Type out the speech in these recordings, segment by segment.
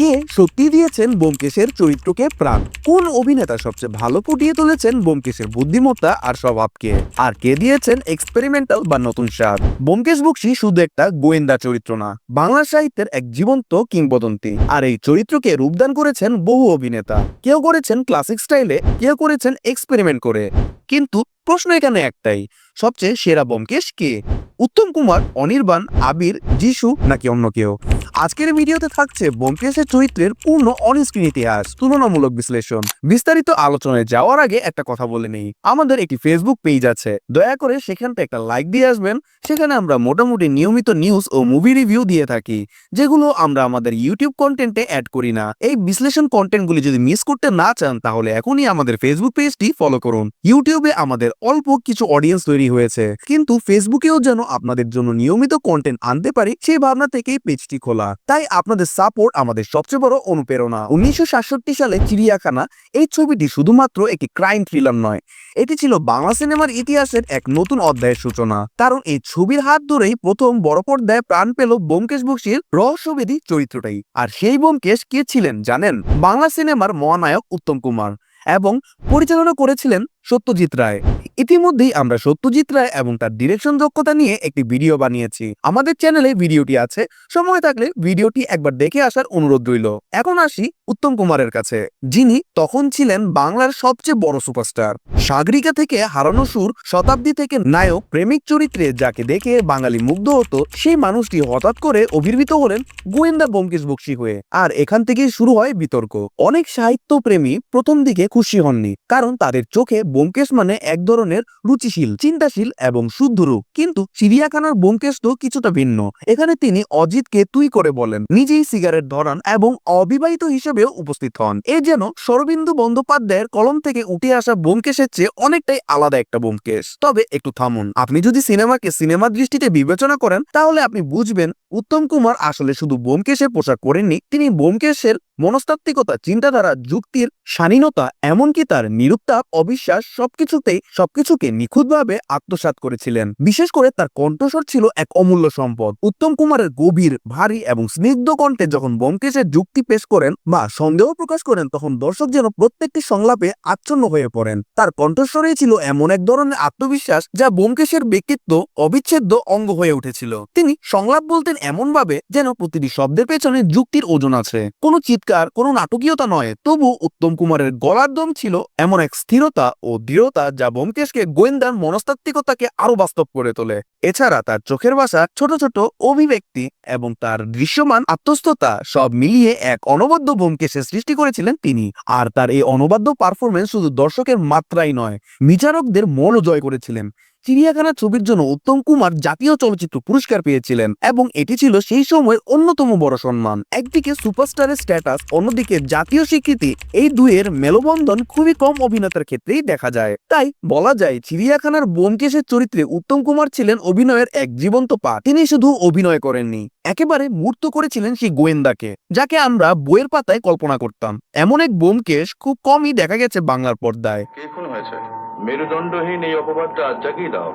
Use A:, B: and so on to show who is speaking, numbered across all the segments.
A: কে সত্যি দিয়েছেন ব্যোমকেশের চরিত্রকে প্রাণ? কোন অভিনেতা সবচেয়ে ভালো ফুটিয়ে তুলেছেন ব্যোমকেশের বুদ্ধিমত্তা আর স্বভাবকে? আর কে দিয়েছেন এক্সপেরিমেন্টাল বা নতুন স্বাদ? ব্যোমকেশ বক্সি শুধু একটা গোয়েন্দা চরিত্র না, বাংলা সাহিত্যের এক জীবন্ত কিংবদন্তি। আর এই চরিত্রকে রূপদান করেছেন বহু অভিনেতা। কেউ করেছেন ক্লাসিক স্টাইলে কেউ করেছেন এক্সপেরিমেন্ট করে। কিন্তু প্রশ্ন এখানে একটাই, সবচেয়ে সেরা ব্যোমকেশ কে? উত্তম কুমার, অনির্বাণ, আবির, যিশু নাকি অন্য কেউ? আজকের ভিডিওতে থাকছে ব্যোমকেশের চরিত্রের পূর্ণ অনস্ক্রিন ইতিহাস, তুলনামূলক বিশ্লেষণ। বিস্তারিত আলোচনায় যাওয়ার আগে একটা কথা বলে নেই। আমাদের একটি ফেসবুক পেজ আছে। দয়া করে সেখানটা একটা লাইক দিয়ে আসবেন। সেখানে আমরা মোটামুটি নিয়মিত নিউজ ও মুভি রিভিউ দিয়ে থাকি, যেগুলো আমরা আমাদের ইউটিউব কন্টেন্টে অ্যাড করি না। এই বিশ্লেষণ কন্টেন্টগুলি যদি মিস করতে না চান, তাহলে এখনই আমাদের ফেসবুক পেজটি ফলো করুন। ইউটিউবে আমাদের অল্প কিছু অডিয়েন্স তৈরি হয়েছে। কিন্তু ফেসবুকেও যেন আপনাদের জন্য নিয়মিত কন্টেন্ট আনতে পারি, সেই ভাবনা থেকেই পেজটি খোলা। তাই আপনাদের সাপোর্ট আমাদের সবচেয়ে বড় অনুপ্রেরণা। উনিশশো সাতষট্টি সালে চিড়িয়াখানা, এই ছবিটি শুধুমাত্র একটি ক্রাইম থ্রিলার নয়, এটি ছিল বাংলা সিনেমার ইতিহাসের এক নতুন অধ্যায়ের সূচনা। কারণ এই ছবির হাত ধরেই প্রথম বড় পর্দায় প্রাণ পেল ব্যোমকেশ বক্সির রহস্যবেদী চরিত্রটাই। আর সেই ব্যোমকেশ কে ছিলেন জানেন? বাংলা সিনেমার মহানায়ক উত্তম কুমার এবং পরিচালনা করেছিলেন সত্যজিৎ রায়। ইতিমধ্যেই আমরা সত্যজিৎ রায় এবং তার ডিরেকশন দক্ষতা নিয়ে একটি ভিডিও বানিয়েছি। আমাদের চ্যানেলে ভিডিওটি আছে। সময় থাকলে ভিডিওটি একবার দেখে আসার অনুরোধ রইল। এখন আসি উত্তম কুমারের কাছে। যিনি তখন ছিলেন বাংলার সবচেয়ে বড় সুপারস্টার সাগরিকা থেকে হারানো সুর, শতাব্দী থেকে নায়ক, প্রেমিক চরিত্রে যাকে দেখে বাঙালি মুগ্ধ হতো, সেই মানুষটি হঠাৎ করে অভির্ভূত হলেন গোয়েন্দা ব্যোমকেশ বক্সি হয়ে। আর এখান থেকেই শুরু হয় বিতর্ক। অনেক সাহিত্য প্রেমী প্রথম দিকে খুশি হননি, কারণ তাদের চোখে ব্যোমকেশ মানে এক ধরনের রুচিশীল, চিন্তাশীল এবং শুদ্ধরু কিন্তু চিড়িয়াখানার ব্যোমকেশ তো কিছুটা ভিন্ন। এখানে তিনি অজিতকে তুই করে বলেন, নিজেই সিগারেট ধরান এবং অবিবাহিত হিসেবেও উপস্থিত হন। এ যেন সরবিন্দু বন্দ্যোপাধ্যায়ের কলম থেকে উঠে আসা ব্যোমকেশের চেয়ে অনেকটাই আলাদা একটা ব্যোমকেশ। তবে একটু থামুন, আপনি যদি সিনেমাকে সিনেমা দৃষ্টিতে বিবেচনা করেন, তাহলে আপনি বুঝবেন, উত্তম কুমার আসলে শুধু ব্যোমকেশের পোশাক করেননি তিনি ব্যোমকেশের মনস্তাত্ত্বিকতা, চিন্তাধারা, যুক্তির স্বাধীনতা এমনকি তার নিরুত্তাপ, অবিশ্বাস সবকিছুতেই সবকিছুকে নিখুঁতভাবে আত্মসাৎ করেছিলেন। বিশেষ করে তার কণ্ঠস্বর ছিল এক অমূল্য সম্পদ। উত্তম কুমারের গভীর, ভারী এবং স্নিগ্ধ কণ্ঠে যখন ব্যোমকেশের যুক্তি পেশ করেন বা সন্দেহ প্রকাশ করেন, তখন দর্শক যেন প্রত্যেকটি সংলাপে আচ্ছন্ন হয়ে পড়েন। তার কণ্ঠস্বরেই ছিল এমন এক ধরনের আত্মবিশ্বাস যা ব্যোমকেশের ব্যক্তিত্ব অবিচ্ছেদ্য অঙ্গ হয়ে উঠেছিল। তিনি সংলাপ বলতেন এমনভাবে যেন প্রতিটি শব্দের পেছনে যুক্তির ওজন আছে। কোনো চিৎকার কোনো নাটকীয়তা নয়। তবু উত্তম কুমারের গলার দম ছিল এমন এক স্থিরতা ও দৃঢ়তা যা ব্যোমকেশকে গোয়েন্দার মনস্তাত্ত্বিকতাকে আরও বাস্তব করে তোলে। এছাড়া তার চোখের ভাষা ছোট ছোট অভিব্যক্তি এবং তার দৃশ্যমান আত্মস্থতা সব মিলিয়ে এক অনবদ্য ব্যোমকেশের সৃষ্টি করেছিলেন তিনি। আর তার এই অনবাদ্য পারফরমেন্স শুধু দর্শকের মাত্রাই নয়, বিচারকদের মনও জয় করেছিলেন। চিড়িয়াখানা ছবির জন্য উত্তম কুমার জাতীয় চলচ্চিত্র পুরস্কার পেয়েছিলেন এবং এটি ছিল সেই সময়ের অন্যতম বড় সম্মান। একদিকে সুপারস্টারের স্ট্যাটাস অন্যদিকে জাতীয় স্বীকৃতি, এই দুয়ের মেলবন্ধন খুবই কম অভিনেতার ক্ষেত্রেই দেখা যায়। তাই বলা যায়, চিড়িয়াখানার বোমকেশের চরিত্রে উত্তম কুমার ছিলেন অভিনয়ের এক জীবন্ত পা তিনি শুধু অভিনয় করেননি, একেবারে মূর্ত করেছিলেন সেই গোয়েন্দাকে, যাকে আমরা বইয়ের পাতায় কল্পনা করতাম। এমন এক বোমকেশ খুব কমই দেখা গেছে বাংলার পর্দায়।
B: হয়েছে? মেরুদণ্ডহীন এই অপবাদটা আজ্জাকেই দাও।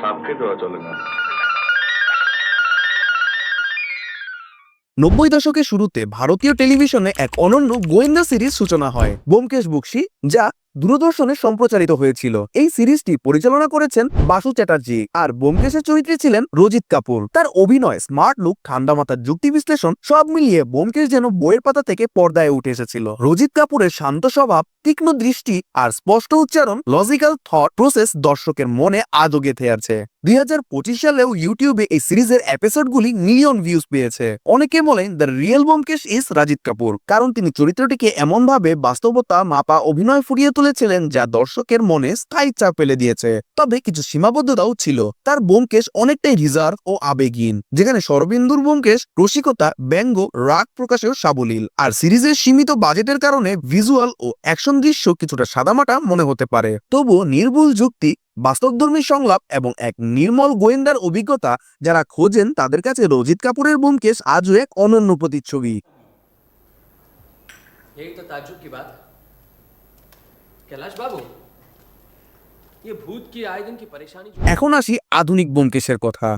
B: সাপকে দেওয়া চলে না।
A: নব্বই দশকের শুরুতে ভারতীয় টেলিভিশনে এক অনন্য গোয়েন্দা সিরিজ সূচনা হয়। বোমকেশ বক্সি, যা দূরদর্শনে সম্প্রচারিত হয়েছিল। এই সিরিজটি পরিচালনা করেছেন বাসু চ্যাটার্জি আর ব্যোমকেশের চরিত্রে ছিলেন রজিত কাপুর। তার অভিনয়, স্মার্ট লুক, ঠান্ডা মাথার যুক্তি বিশ্লেষণ সব মিলিয়ে ব্যোমকেশ যেন বইয়ের পাতা থেকে পর্দায় উঠে এসেছিল। রজিত কাপুরের শান্ত স্বভাব, তীক্ষ্ণ দৃষ্টি আর স্পষ্ট উচ্চারণ লজিক্যাল থট প্রসেস দর্শকের মনে আজও গেঁথে আছে। দুই হাজার পঁচিশ সালেও ইউটিউবে এই সিরিজের এপিসোডগুলি মিলিয়ন ভিউজ পেয়েছে। অনেকে বলেন the real Byomkesh is Rajit Kapoor, কারণ তিনি চরিত্রটিকে এমনভাবে বাস্তবতা, মাপা, অভিনয় ফুরিয়ে তুলেছিলেন যা দর্শকের মনে স্থায়ী চাপ ফেলে দিয়েছে। তবে কিছু সীমাবদ্ধতাও ছিল। তার ব্যোমকেশ অনেকটাই রিজার্ভ ও আবেগহীন, যেখানে সরবিন্দুর ব্যোমকেশ রসিকতা, ব্যঙ্গ, রাগ প্রকাশেও সাবলীল। আর সিরিজের সীমিত বাজেটের কারণে ভিজুয়াল ও অ্যাকশন দৃশ্য কিছুটা সাদামাটা মনে হতে পারে। তবুও নির্ভুল যুক্তি, বাস্তবধর্মী সংলাপ এবং এক নির্মল গোয়েন্দার অভিজ্ঞতা যারা খোঁজেন তাদের কাছে রজিত কাপুরের ব্যোমকেশ আজও এক অনন্য প্রতিচ্ছবি। এখন আসি আধুনিক ব্যোমকেশের কথা।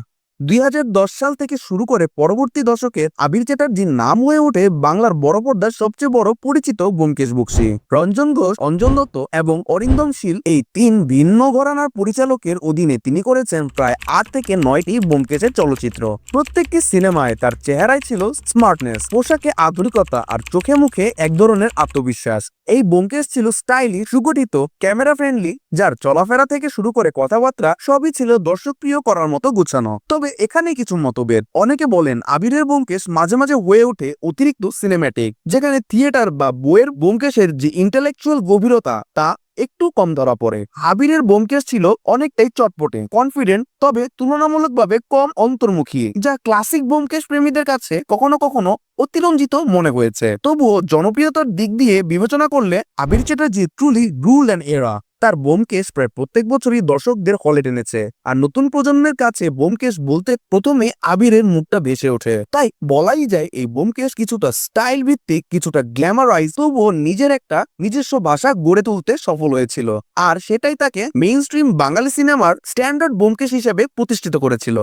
A: দুই হাজার দশ সাল থেকে শুরু করে পরবর্তী দশকে আবির চ্যাটার্জির নাম হয়ে ওঠে বাংলার বড় পর্দার সবচেয়ে বড় পরিচিত ব্যোমকেশ বক্সী। রঞ্জন ঘোষ, অঞ্জন দত্ত এবং অরিন্দম শীল এই তিন ভিন্ন ঘরানার পরিচালকের অধীনে তিনি করেছেন প্রায় আট থেকে নয়টি ব্যোমকেশের চলচ্চিত্র। প্রত্যেকটি সিনেমায় তার চেহারায় ছিল স্মার্টনেস, পোশাকে আধুনিকতা আর চোখে মুখে এক ধরনের আত্মবিশ্বাস। এই ব্যোমকেশ ছিল স্টাইলি, সুগঠিত, ক্যামেরা ফ্রেন্ডলি, যার চলাফেরা থেকে শুরু করে কথাবার্তা সবই ছিল দর্শকপ্রিয় করার মতো গুছানো। তবে এখানে কিছু মতভেদ। অনেকে বলেন আবিরের ব্যোমকেশ মাঝে মাঝে হয়ে ওঠে অতিরিক্ত সিনেম্যাটিক যেখানে থিয়েটার বা বইয়ের ব্যোমকেশের যে ইন্টেলেকচুয়াল গভীরতা, তা একটু কম ধরা পড়ে। আবিরের ব্যোমকেশ ছিল অনেকটাই চটপটে কনফিডেন্ট তবে তুলনামূলকভাবে কম অন্তর্মুখী, যা ক্লাসিক ব্যোমকেশ প্রেমীদের কাছে কখনো কখনো অতিরঞ্জিত মনে হয়েছে। তবুও জনপ্রিয়তার দিক দিয়ে বিবেচনা করলে Abir Chatterjee truly rule and এরা তার বোমকেশ প্রায় প্রত্যেক বছরই দর্শকদের হলে টেনেছে। আর নতুন প্রজন্মের কাছে বোমকেশ বলতে প্রথমে আবিরের মুখটা ভেসে ওঠে। তাই বলাই যায় এই বোমকেশ কিছুটা স্টাইল ভিত্তিক কিছুটা গ্ল্যামারাইজ তবুও নিজের একটা নিজস্ব ভাষা গড়ে তুলতে সফল হয়েছিল। আর সেটাই তাকে মেইন স্ট্রিম বাঙালি সিনেমার স্ট্যান্ডার্ড বোমকেশ হিসেবে প্রতিষ্ঠিত করেছিল।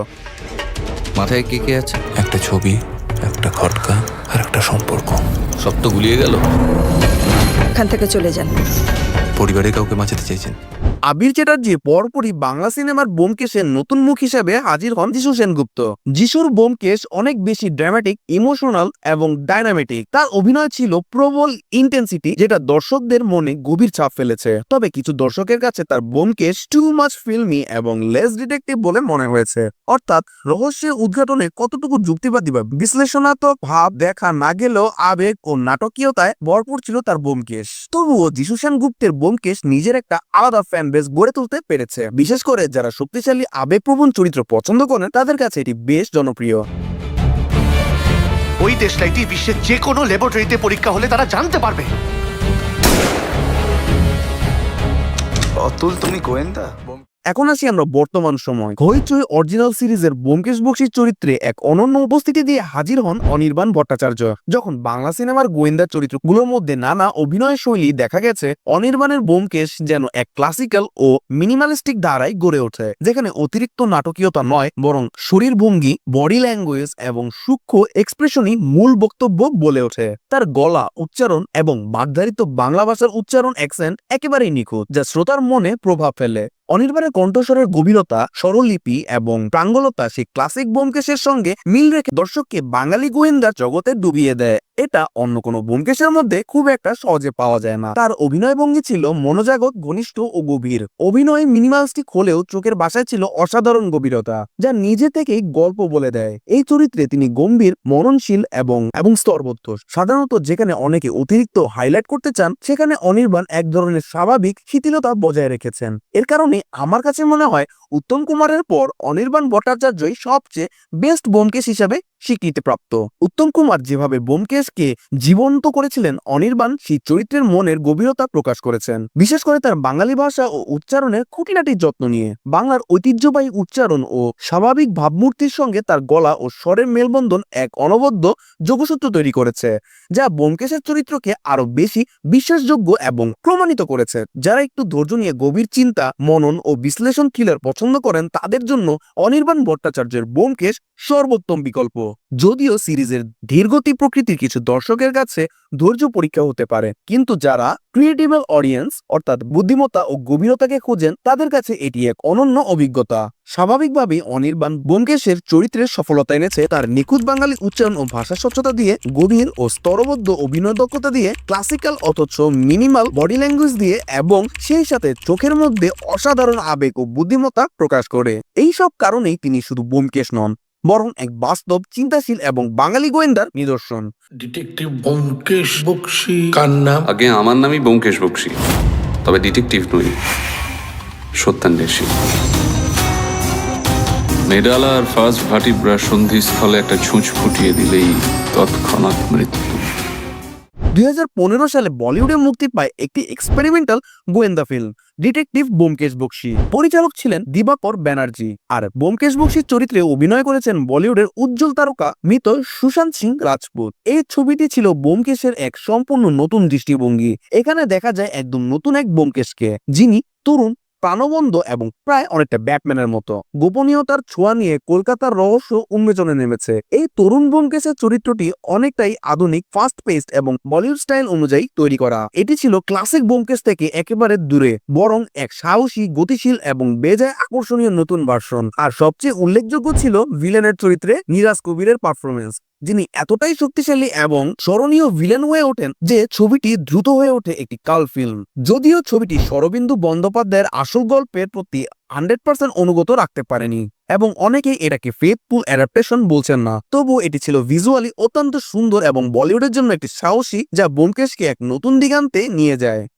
C: মাথায় কে কে আছে?
D: একটা ছবি একটা খটকা আর একটা সম্পর্ক।
C: সব তো গুলিয়ে গেল।
E: এখান থেকে চলে যান।
D: পরিবারে কাউকে বাঁচাতে চাইছেন।
A: আবির চ্যাটার্জি পরপরই বাংলা সিনেমার বোমকেশের নতুন মুখ হিসেবে হাজির হন যিশু সেনগুপ্ত। যিশুর বোমকেশ অনেক বেশি ড্রামাটিক ইমোশনাল এবং ডাইনামেটিক তার অভিনয় ছিল প্রবল ইন্টেন্সিটি যেটা দর্শকদের মনে গভীর ছাপ ফেলেছে। তবে কিছু দর্শকের কাছে তার বোমকেশ টু মাচ ফিল্মি এবং লেস ডিটেকটিভ বলে মনে হয়েছে। অর্থাৎ রহস্যের উদ্ঘাটনে কতটুকু যুক্তিবাদী বা বিশ্লেষণাত্মক ভাব দেখা না গেলেও আবেগ ও নাটকীয়তায় ভরপুর ছিল তার বোমকেশ তবুও যিশু সেনগুপ্তের বোমকেশ নিজের একটা আলাদা ফ্যান বেস গড়ে তুলতে পেরেছে। বিশেষ করে যারা শক্তিশালী আবেগপ্রবণ চরিত্র পছন্দ করেন তাদের কাছে এটি বেশ জনপ্রিয়।
F: ওই দেশলাইটি বিশ্বের যে কোনো ল্যাবরেটরিতে পরীক্ষা হলে তারা জানতে পারবে।
D: অতুল তুমি গোয়েন্দা?
A: এখন আসি আমরা বর্তমান সময়। হইচই অরিজিনাল সিরিজের ব্যোমকেশ বক্সির চরিত্রে এক অনন্য উপস্থিতি দিয়ে হাজির হন অনির্বাণ ভট্টাচার্য। যখন বাংলা সিনেমার গোয়েন্দা চরিত্রগুলোর মধ্যে নানা অভিনয় শৈলী দেখা গেছে, অনির্বাণের ব্যোমকেশ যেন এক ক্লাসিক্যাল ও মিনিমালিস্টিক ধারায় গড়ে ওঠে, যেখানে অতিরিক্ত নাটকীয়তা নয়, বরং শরীর ভঙ্গি বডি ল্যাঙ্গুয়েজ এবং সূক্ষ্ম এক্সপ্রেশনই মূল বক্তব্য বলে ওঠে। তার গলা, উচ্চারণ এবং বাগধারিত বাংলা ভাষার উচ্চারণ অ্যাকসেন্ট একেবারেই নিখুঁত, যা শ্রোতার মনে প্রভাব ফেলে। অনির্বাণের কণ্ঠস্বরের গভীরতা, স্বরলিপি এবং প্রাঙ্গলতা সেই ক্লাসিক বোমকেশের সঙ্গে মিল রেখে দর্শককে বাঙালি গোয়েন্দা জগতে ডুবিয়ে দেয়। এটা অন্য কোনো ব্যোমকেশের মধ্যে খুব একটা সহজে পাওয়া যায় না। তার অভিনয় ভঙ্গি ছিল মনোজাগত, ঘনিষ্ঠ ও গভীর। অভিনয় মিনিমালিস্টিক হলেও চোখের বাসায় ছিল অসাধারণ গভীরতা, যা নিজে থেকেই গল্প বলে দেয়। এই চরিত্রে তিনি গম্ভীর, মরণশীল এবং এবং স্তরবদ্ধ সাধারণত যেখানে অনেকে অতিরিক্ত হাইলাইট করতে চান, সেখানে অনির্বাণ এক ধরনের স্বাভাবিক শিথিলতা বজায় রেখেছেন। এর কারণে আমার কাছে মনে হয়, উত্তম কুমারের পর অনির্বাণ ভট্টাচার্যই সবচেয়ে বেস্ট বোমকেশ হিসাবে স্বীকৃতিপ্রাপ্ত। উত্তম কুমার যেভাবে বোমকেশকে জীবন্ত করেছিলেন, অনির্বাণ সেই চরিত্রের মনের গভীরতা প্রকাশ করেছেন। বিশেষ করে তার বাঙালি ভাষা ও উচ্চারণের খুঁটিনাটির যত্ন নিয়ে। বাংলার ঐতিহ্যবাহী উচ্চারণ ও স্বাভাবিক ভাবমূর্তির সঙ্গে তার গলা ও স্বরের মেলবন্ধন এক অনবদ্য যোগসূত্র তৈরি করেছে, যা বোমকেশের চরিত্রকে আরও বেশি বিশ্বাসযোগ্য এবং প্রমাণিত করেছে। যারা একটু ধৈর্য নিয়ে গভীর চিন্তা, মনন ও বিশ্লেষণ থ্রিলার পছন্দ করেন, তাদের জন্য অনির্বাণ ভট্টাচার্যের বোমকেশ সর্বোত্তম বিকল্প। যদিও সিরিজের ধীরগতি প্রকৃতির কিছু দর্শকের কাছে ধৈর্য পরীক্ষা হতে পারে, কিন্তু যারা ক্রিয়েটিভেল অডিয়েন্স, অর্থাৎ বুদ্ধিমত্তা ও গভীরতাকে খোঁজেন, তাদের কাছে এটি এক অনন্য অভিজ্ঞতা। স্বাভাবিকভাবেই অনির্বাণ ব্যোমকেশের চরিত্রের সফলতা এনেছে তার নিখুঁত বাঙালি উচ্চারণ ও ভাষা স্বচ্ছতা দিয়ে, গভীর ও স্তরবদ্ধ অভিনয় দক্ষতা দিয়ে, ক্লাসিক্যাল অথচ মিনিমাল বডি ল্যাঙ্গুয়েজ দিয়ে এবং সেই সাথে চোখের মধ্যে অসাধারণ আবেগ ও বুদ্ধিমত্তা প্রকাশ করে। এই সব কারণেই তিনি শুধু ব্যোমকেশ নন বরং এক বাস্তব চিন্তাশীল এবং বাঙালি গোয়েন্দার নিদর্শন।
G: ডিটেকটিভ ব্যোমকেশ বক্সি কার নাম?
H: আগে আমার নামই ব্যোমকেশ বক্সি তবে ডিটেকটিভ নই সত্যান্বেষী মেডালা আর ফার্স্ট ভাটিব্রা সন্ধিস্থলে একটা ছুঁচ ফুটিয়ে দিলেই তৎক্ষণাৎ মৃত্যু।
A: দুই সালে বলিউডে মুক্তি পায় একটি এক্সপেরিমেন্টাল গোয়েন্দা ফিল্ম ডিটেকটিভ বোমকেশ বক্সি। পরিচালক ছিলেন দিবাকর ব্যানার্জি। আর বোমকেশ বক্সির চরিত্রে অভিনয় করেছেন বলিউডের উজ্জ্বল তারকা মৃত সুশান্ত সিং রাজপুত। এই ছবিটি ছিল বোমকেশের এক সম্পূর্ণ নতুন দৃষ্টিভঙ্গি। এখানে দেখা যায় একদম নতুন এক বোমকেশকে, যিনি তরুণ প্রাণবন্ধ এবং প্রায় অনেকটা ব্যাটম্যানের মতো। গোপনীয়তার ছোঁয়া নিয়ে কলকাতার রহস্য উন্মোচনে নেমেছে। এই তরুণ ব্যোমকেশের চরিত্রটি অনেকটাই আধুনিক ফাস্ট পেস্ট এবং বলিউড স্টাইল অনুযায়ী তৈরি করা। এটি ছিল ক্লাসিক ব্যোমকেশ থেকে একেবারে দূরে, বরং এক সাহসী, গতিশীল এবং বেজায় আকর্ষণীয় নতুন ভার্সন আর সবচেয়ে উল্লেখযোগ্য ছিল ভিলেনের চরিত্রে নিরাজ কবিরের পারফরমেন্স যিনি এতটাই শক্তিশালী এবং স্মরণীয় ভিলেন হয়ে ওঠেন যে ছবিটি দ্রুত হয়ে ওঠে একটি কাল ফিল্ম। যদিও ছবিটি শরবিন্দু বন্দ্যোপাধ্যায়ের আসল গল্পের প্রতি হান্ড্রেড পার্সেন্ট অনুগত রাখতে পারেনি এবং অনেকেই এটাকে ফেথফুল অ্যাডাপ্টেশন বলছেন না। তবুও এটি ছিল ভিজুয়ালি অত্যন্ত সুন্দর এবং বলিউডের জন্য একটি সাহসী যা বোমকেশকে এক নতুন দিগান্তে নিয়ে যায়।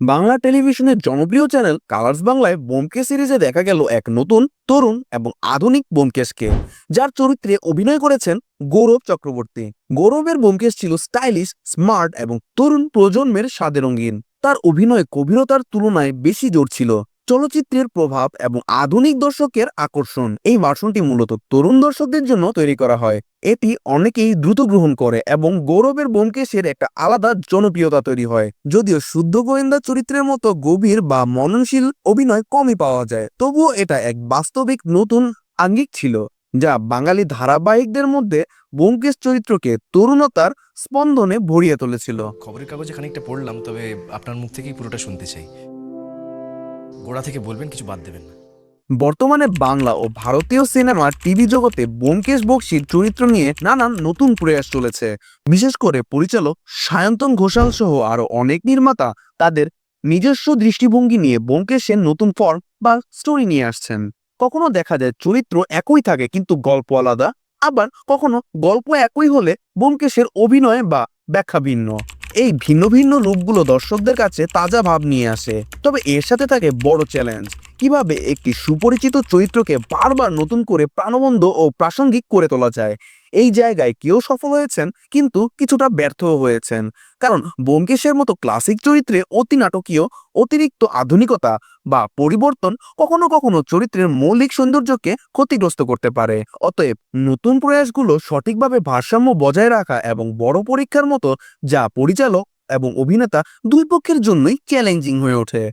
A: বাংলা টেলিভিশনের জনপ্রিয় চ্যানেল কালার্স বাংলায় বোমকে সিরিজে দেখা গেল এক নতুন, তরুণ এবং আধুনিক বোমকেশকে যার চরিত্রে অভিনয় করেছেন গৌরব চক্রবর্তী। গৌরবের বোমকেশ ছিল স্টাইলিশ, স্মার্ট এবং তরুণ প্রজন্মের স্বাদে রঙিন। তার অভিনয় গভীরতার তুলনায় বেশি জোর ছিল। চলচ্চিত্রের প্রভাব এবং আধুনিক দর্শকের আকর্ষণ। এই ভার্সনটি মূলত তরুণ দর্শকদের জন্য তৈরি করা হয়। এটি অনেকেই দ্রুত গ্রহণ করে এবং গৌরবের বোমকেশের একটা আলাদা জনপ্রিয়তা তৈরি হয়। যদিও শুদ্ধ গোয়েন্দা চরিত্রের মতো গভীর বা মননশীল অভিনয় কমই পাওয়া যায়, তবুও এটা এক বাস্তবিক নতুন আঙ্গিক ছিল, যা বাঙালি ধারাবাহিকদের মধ্যে ব্যোমকেশ চরিত্রকে তরুণতার স্পন্দনে ভরিয়ে তুলেছিল।
I: খবরের কাগজে খানিকটা পড়লাম, তবে আপনার মুখ থেকেই পুরোটা শুনতে চাই। গোড়া থেকে বলবেন, কিছু বাদ দেবেন না।
A: বর্তমানে বাংলা ও ভারতীয় সিনেমার টিভি জগতে ব্যোমকেশ বক্সির চরিত্র নিয়ে নানান নতুন প্রয়াস চলেছে। বিশেষ করে পরিচালক সায়ন্তন ঘোষাল সহ আরও অনেক নির্মাতা তাদের নিজস্ব দৃষ্টিভঙ্গি নিয়ে ব্যোমকেশের নতুন ফর্ম বা স্টোরি নিয়ে আসছেন। কখনো দেখা যায় চরিত্র একই থাকে কিন্তু গল্প আলাদা, আবার কখনো গল্প একই হলে ব্যোমকেশের অভিনয় বা ব্যাখ্যা ভিন্ন। এই ভিন্ন ভিন্ন রূপগুলো দর্শকদের কাছে তাজা ভাব নিয়ে আসে। তবে এর সাথে থাকে বড় চ্যালেঞ্জ কীভাবে একটি সুপরিচিত চরিত্রকে বারবার নতুন করে প্রাণবন্ধ ও প্রাসঙ্গিক করে তোলা যায়? এই জায়গায় কেউ সফল হয়েছেন, কিন্তু কিছুটা ব্যর্থ হয়েছেন। কারণ ব্যোমকেশের মতো ক্লাসিক চরিত্রে অতি নাটকীয়, অতিরিক্ত আধুনিকতা বা পরিবর্তন কখনো কখনো চরিত্রের মৌলিক সৌন্দর্যকে ক্ষতিগ্রস্ত করতে পারে। অতএব নতুন প্রয়াসগুলো সঠিকভাবে ভারসাম্য বজায় রাখা এবং বড় পরীক্ষার মতো যা পরিচালক এবং অভিনেতা দুই পক্ষের জন্যই চ্যালেঞ্জিং হয়ে ওঠে।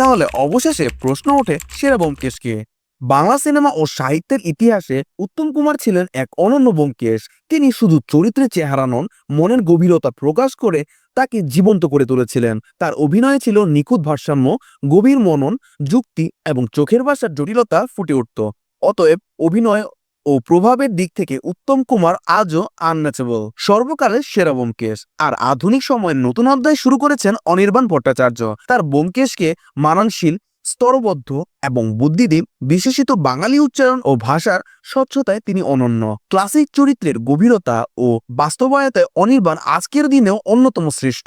A: তাহলে অবশেষে প্রশ্ন ওঠে সেরা ব্যোমকেশকে। বাংলা সিনেমা ও সাহিত্যের ইতিহাসে উত্তম কুমার ছিলেন এক অনন্য ব্যোমকেশ। তিনি শুধু চরিত্রে চেহারা নন, মনের গভীরতা প্রকাশ করে তাকে জীবন্ত করে তুলেছিলেন। তার অভিনয়ে ছিল নিখুঁত ভারসাম্য, গভীর মনন, যুক্তি এবং চোখের ভাষার জটিলতা ফুটে উঠত। অতএব অভিনয় ও প্রভাবের দিক থেকে উত্তম কুমার আজও আনম্যাচেবল সর্বকালের সেরা ব্যোমকেশ। আর আধুনিক সময়ের নতুন অধ্যায় শুরু করেছেন অনির্বাণ ভট্টাচার্য। তার ব্যোমকেশকে মানানশীল, স্তরবদ্ধ এবং বুদ্ধিদীপ, বিশেষিত বাঙালি উচ্চারণ ও ভাষার স্বচ্ছতায় তিনি অনন্য। ক্লাসিক চরিত্রের গভীরতা ও বাস্তবায়তায় অনির্বাণ আজকের দিনেও অন্যতম শ্রেষ্ঠ।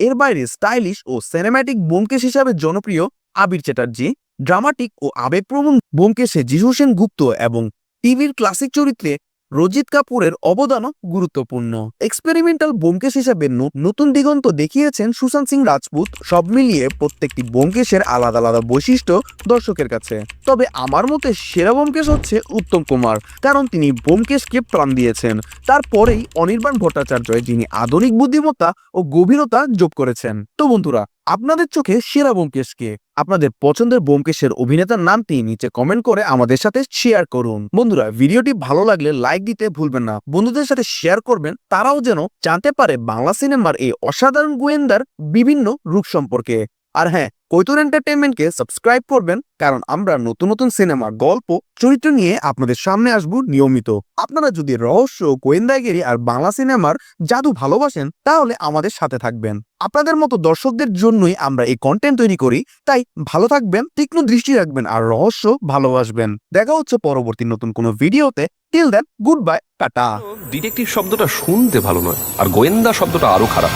A: এর বাইরে স্টাইলিশ ও সিনেম্যাটিক ব্যোমকেশ হিসাবে জনপ্রিয় আবির চ্যাটার্জি, ড্রামাটিক ও আবেগপ্রবণ ব্যোমকেশে জিহু সেন গুপ্ত এবং টিভির ক্লাসিক চরিত্রে রজিত কাপুরের অবদানও গুরুত্বপূর্ণ। এক্সপেরিমেন্টাল ব্যোমকেশ হিসাবে নতুন দিগন্ত দেখিয়েছেন সুশান্ত সিং রাজপুত। সব মিলিয়ে প্রত্যেকটি ব্যোমকেশের আলাদা আলাদা বৈশিষ্ট্য দর্শকের কাছে। তবে আমার মতে সেরা ব্যোমকেশ হচ্ছে উত্তম কুমার, কারণ তিনি ব্যোমকেশকে প্রাণ দিয়েছেন। তারপরেই অনির্বাণ ভট্টাচার্য যিনি আধুনিক বুদ্ধিমত্তা ও গভীরতা যোগ করেছেন। তো বন্ধুরা, আপনাদের চোখে সেরা ব্যোমকেশকে আপনাদের পছন্দের ব্যোমকেশের অভিনেতার নামটি নিচে কমেন্ট করে আমাদের সাথে শেয়ার করুন। বন্ধুরা, ভিডিওটি ভালো লাগলে লাইক দিতে ভুলবেন না। বন্ধুদের সাথে শেয়ার করবেন, তারাও যেন জানতে পারে বাংলা সিনেমার এই অসাধারণ গোয়েন্দার বিভিন্ন রূপ সম্পর্কে। আর হ্যাঁ কৈতুর এন্টারটেনমেন্টকে সাবস্ক্রাইব করবেন কারণ আমরা নতুন নতুন সিনেমা গল্প, চরিত্র নিয়ে আপনাদের সামনে আসব নিয়মিত। আপনারা যদি রহস্য, গোয়েন্দাগিরি আর বাংলা সিনেমার জাদু ভালোবাসেন, তাহলে আমাদের সাথে থাকবেন। আপনাদের মতো দর্শকদের জন্যই আমরা এই কন্টেন্ট তৈরি করি, তাই ভালো থাকবেন, তীক্ষ্ণ দৃষ্টি রাখবেন আর রহস্য ভালোবাসবেন। দেখা হচ্ছে পরবর্তী নতুন কোনো ভিডিওতে। Till then good bye tata.
J: Detective শব্দটা শুনতে ভালো নয়, আর গোয়েন্দা শব্দটা আরও খারাপ।